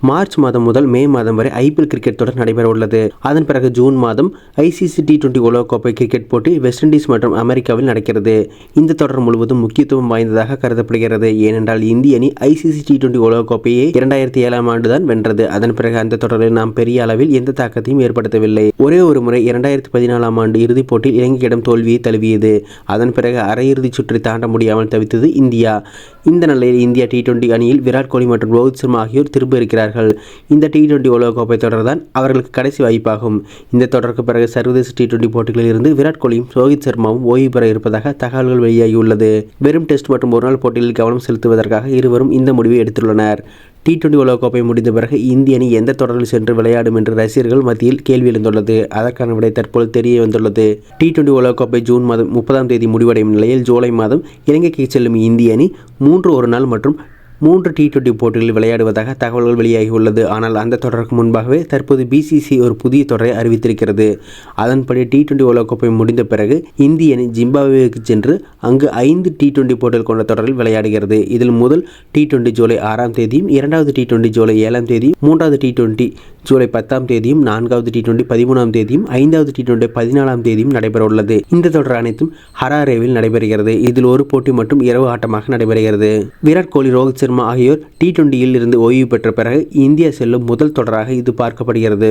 March மாதம் முதல் மே மாதம் வரை ஐபிஎல் கிரிக்கெட் தொடர் நடைபெற உள்ளது. அதன் பிறகு ஜூன் மாதம் ஐசிசி டி டுவெண்டி உலகக்கோப்பை கிரிக்கெட் போட்டி வெஸ்ட் இண்டீஸ் மற்றும் அமெரிக்காவில் நடக்கிறது. இந்த தொடர் முழுவதும் முக்கியத்துவம் வாய்ந்ததாக கருதப்படுகிறது. ஏனென்றால் இந்திய அணி ஐசிசி டி டுவெண்டி உலகக்கோப்பையை இரண்டாயிரத்தி ஏழாம் ஆண்டு தான் வென்றது. அதன் பிறகு அந்த தொடரில் நாம் பெரிய அளவில் எந்த தாக்கத்தையும் ஏற்படுத்தவில்லை. ஒரே ஒரு முறை இரண்டாயிரத்தி பதினாலாம் ஆண்டு இறுதிப் போட்டியில் இலங்கையிடம் தோல்வியை தழுவியது. அதன் பிறகு அரையிறுதிச் சுற்றை தாண்ட முடியாமல் தவித்தது இந்தியா. இந்த நிலையில் இந்தியா டி டுவெண்டி அணியில் விராட் கோலி மற்றும் ரோஹித் சர்மா ஆகியோர் திரும்ப இருக்கிறார் விளையாடுகிறார்கள். இந்த டி டுவெண்டி உலகக்கோப்பை தொடர் தான் அவர்களுக்கு கடைசி வாய்ப்பாகும். இந்த தொடருக்கு பிறகு சர்வதேச டி டுவெண்டி போட்டிகளில் இருந்து விராட் கோலியும் ரோஹித் சர்மாவும் ஓய்வு பெற இருப்பதாக தகவல்கள் வெளியாகியுள்ளது. வெறும் டெஸ்ட் மற்றும் ஒருநாள் போட்டிகளில் கவனம் செலுத்துவதற்காக இருவரும் இந்த முடிவை எடுத்துள்ளனர். டி டுவெண்டி உலகக்கோப்பை முடிந்த பிறகு இந்திய அணி எந்த தொடரில் சென்று விளையாடும் என்று ரசிகர்கள் மத்தியில் கேள்வி எழுந்துள்ளது. அதற்கான விடை தற்போது தெரிய வந்துள்ளது. டி டுவெண்டி உலகக்கோப்பை ஜூன் மாதம் முப்பதாம் தேதி முடிவடையும் நிலையில் ஜூலை மாதம் இலங்கைக்கு செல்லும் இந்திய அணி மூன்று ஒரு நாள் மற்றும் மூன்று டி டுவெண்டி போட்டிகளில் விளையாடுவதாக தகவல்கள் வெளியாகியுள்ளது. ஆனால் அந்த தொடருக்கு முன்பாகவே தற்போது பிசிசி ஒரு புதிய தொடரை அறிவித்திருக்கிறது. அதன்படி டி டுவெண்டி உலகக்கோப்பை முடிந்த பிறகு இந்திய அணி ஜிம்பாப்வேக்கு சென்று அங்கு ஐந்து டி டுவெண்டி போட்டிகள் கொண்ட தொடரில் விளையாடுகிறது. இதில் முதல் டி டுவெண்டி ஜூலை ஆறாம் தேதியும் இரண்டாவது டி டுவெண்டி ஜூலை ஏழாம் தேதியும் மூன்றாவது டி டுவெண்டி ஜூலை பத்தாம் தேதியும் நான்காவது டி டுவெண்டி பதிமூணாம் தேதியும் ஐந்தாவது டி டுவெண்டி பதினாலாம் தேதியும் நடைபெற உள்ளது இந்த தொடர் அனைத்தும் ஹராரேவில் நடைபெறுகிறது. இதில் ஒரு போட்டி மட்டும் இரவு ஆட்டமாக நடைபெறுகிறது. விராட் கோலி ரோஹித் சர்மா ஆகியோர் டி டுவெண்டியில் இருந்து ஓய்வு பெற்ற பிறகு இந்தியா செல்லும் முதல் தொடராக இது பார்க்கப்படுகிறது.